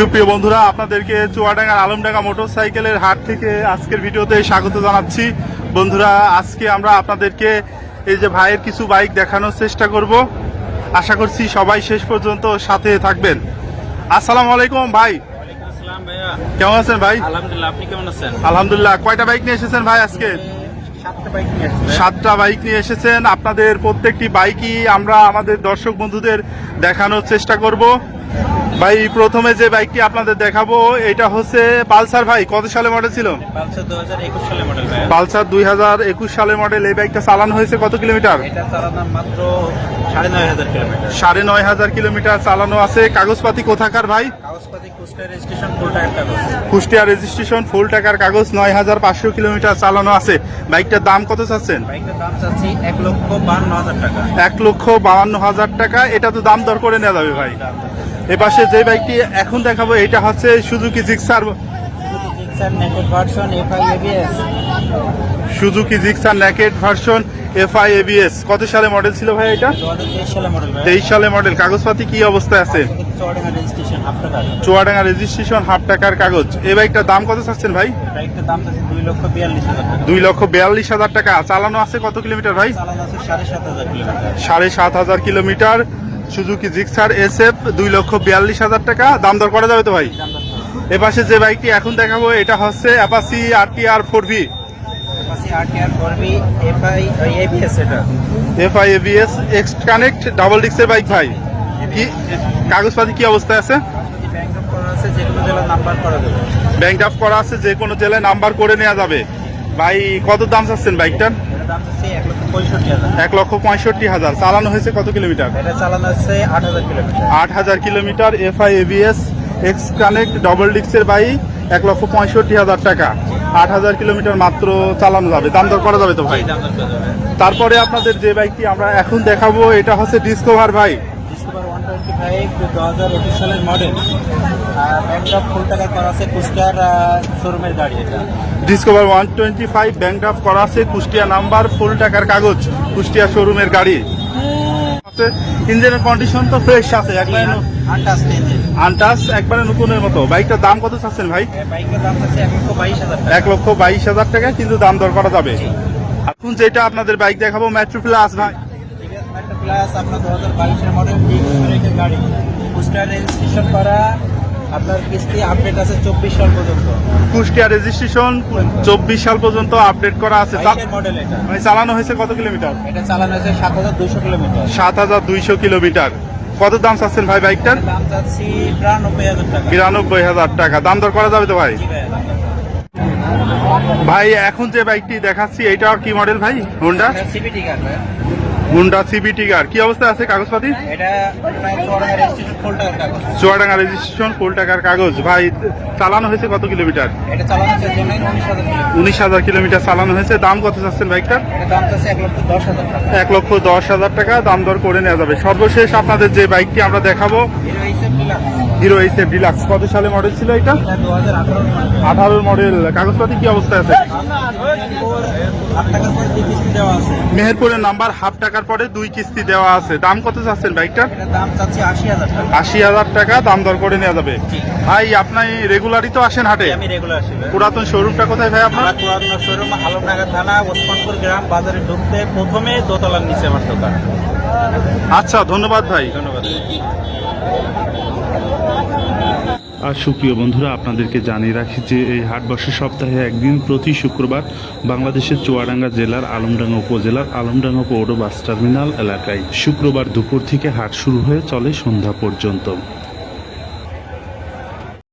সুপ্রিয় বন্ধুরা আপনাদেরকে চুয়াডাঙ্গার আলমডাঙ্গা মোটরসাইকেলের হাট থেকে আজকের ভিডিওতে স্বাগত জানাচ্ছি। বন্ধুরা আজকে আমরা আপনাদেরকে এই যে ভাইয়ের কিছু বাইক দেখানোর চেষ্টা করব। আশা করছি সবাই শেষ পর্যন্ত সাথে থাকবেন। আসসালামু আলাইকুম ভাই। কেমন আছেন ভাই? আলহামদুলিল্লাহ আপনি কেমন আছেন? আলহামদুলিল্লাহ। কয়টা বাইক নিয়ে এসেছেন ভাই আজকে? সাতটা বাইক নিয়ে সাতটা বাইক নিয়ে এসেছেন। আপনাদের প্রত্যেকটি বাইকই আমরা আমাদের দর্শক বন্ধুদের দেখানোর চেষ্টা করব। ভাই প্রথমে যে বাইকটি আপনাদের দেখাবো এটা হচ্ছে পালসার ভাই কত সালে মডেল ছিল? পালসার দু হাজার একুশ সালে মডেল দুই হাজার একুশ সালের মডেল এই বাইকটা চালানো হয়েছে কত কিলোমিটার? সাড়ে নয় হাজার কিলোমিটার। চালানো আছে। কাগজপাতি কোথাকার ভাই? কুষ্টিয়া রেজিস্ট্রেশন ফুল টাকার কাগজ নয় হাজার পাঁচশো কিলোমিটার চালানো আছে। বাইকটার দাম কত চাচ্ছেন? এক লক্ষ বাউান্ন হাজার টাকা। এটা তো দাম দর করে নেওয়া যাবে ভাই। এপাশে যে বাইকটি এখন দেখাবো এটা হচ্ছে Suzuki Gixxer Suzuki Gixxer naked version FI ABS কত সালে মডেল ছিল ভাই এটা? তেইশ সালে মডেল কাগজপাতি কি অবস্থায় আছে? চুয়াডাঙ্গা রেজিস্ট্রেশন হাফ টাকার। কাগজ। এই বাইকটার দাম কত চাচ্ছেন ভাই? বাইকটার দাম চাচ্ছি দুই লক্ষ বিয়াল্লিশ হাজার টাকা। দুই লক্ষ বিয়াল্লিশ হাজার টাকা। চালানো আছে কত কিলোমিটার ভাই? সাড়ে সাত হাজার kilometre. Suzuki Gixxer S F দুই লক্ষ বিয়াল্লিশ হাজার টাকা। দাম দর করা যাবে তো ভাই? এপাশে যে বাইকটি এখন দেখাবো এটা হচ্ছে Apache R T R four V FI ABS X connect double bike ভাই। কি কাগজপাতি কি অবস্থায় আছে? ব্যাংক করা আছে যে কোনো জেলায় নাম্বার করে নেওয়া যাবে। ভাই কত দাম চাচ্ছেন বাইকটার? এক লক্ষ পঁয়ষট্টি হাজার। চালানো হয়েছে কত কিলোমিটার? এটা চালানো হচ্ছে আট হাজার কিলোমিটার। আট হাজার kilometre FI ABS X connect double ডিক্সের bike এক লক্ষ পঁয়ষট্টি হাজার টাকা। আট হাজার কিলোমিটার মাত্র চালানো যাবে। দাম দর করা যাবে তো ভাই? তারপরে আপনাদের যে বাইকটি আমরা এখন দেখাবো এটা হচ্ছে ডিসকভার ভাই। ডিসকভার ওয়ান দু হাজার একুশ সালের মডেল আর ফুল টাকা করা আছে কুষ্টিয়ার শোরুমের গাড়ি এটা। Discover one twenty five bank draft করা আছে কুষ্টিয়া নাম্বার ফুল টাকার কাগজ কুষ্টিয়া শোরুমের গাড়ি। আছে ইঞ্জিনের কন্ডিশন তো ফ্রেশ আছে একবারে আনটাস একবারে নতুনের মতো। বাইকটার দাম কত চাচ্ছেন ভাই? বাইকের দাম এক লক্ষ বাইশ হাজার টাকা। কিন্তু দাম দর করা যাবে। এখন যেটা আপনাদের বাইক দেখাবো মেট্রো প্লাস ভাই। টিভিএস মেট্রো প্লাস আপনার দু হাজার বাইশের মডেল ডিক্স গাড়ি। কুষ্টিয়ার রেজিস্ট্রেশন করা আপনার কিস্তি আপডেট আছে চব্বিশ সাল পর্যন্ত। কুষ্টিয়া রেজিস্ট্রেশন চব্বিশ সাল পর্যন্ত আপডেট করা আছে। মডেল এটা। মানে চালানো হয়েছে কত কিলোমিটার? এটা চালানো হয়েছে সাত হাজার দুইশো কিলোমিটার। সাত হাজার দুইশো কিলোমিটার। কত দাম চাচ্ছেন ভাই বাইকটার? দাম চাচ্ছি বিরানব্বই হাজার টাকা। দাম দর করা যাবে তো ভাই? ভাই এখন যে বাইকটি দেখাচ্ছি এইটা কি মডেল ভাই? হুন্ডা হুন্ডা সিবিটি কার কি অবস্থায় আছে কাগজপাতি? চুয়াডাঙ্গা রেজিস্ট্রেশন ফুল টাকার কাগজ। ভাই চালানো হয়েছে কত কিলোমিটার? উনিশ হাজার কিলোমিটার। চালানো হয়েছে। দাম কত চাচ্ছেন চাচ্ছে এক লক্ষ দশ হাজার টাকা। দাম দর করে নেওয়া যাবে। সর্বশেষ আপনাদের যে বাইকটি আমরা দেখাবো হিরো এইসব ডিলাক্স কত সালে মডেল ছিল এটা? এটা আঠারো। আঠারোর মডেল কাগজপাতি কি অবস্থায় আছে? মেহেরপুরের নাম্বার হাফ টাকার পরে দুই কিস্তি দেওয়া আছে। দাম কত চাচ্ছেন চাচ্ছি আশি হাজার টাকা। দাম দর করে নেওয়া যাবে। ভাই আপনি রেগুলারই তো আসেন হাটে? পুরাতন শোরুমটা কোথায় ভাই আপনার? পুরাতন শোরুম আলমডাঙ্গা থানা ওসমানপুর গ্রাম বাজারে ঢুকতে প্রথমে দোতলার নিচে আমার দোকান। আচ্ছা ধন্যবাদ ভাই। ধন্যবাদ। আর সুপ্রিয় বন্ধুরা, আপনাদেরকে জানিয়ে রাখি যে এই হাট সপ্তাহে একদিন প্রতি শুক্রবার বাংলাদেশের চুয়াডাঙ্গা জেলার আলমডাঙ্গা উপজেলার আলমডাঙ্গা পৌর বাস টার্মিনাল এলাকায় শুক্রবার দুপুর থেকে হাট শুরু হয়ে চলে সন্ধ্যা পর্যন্ত।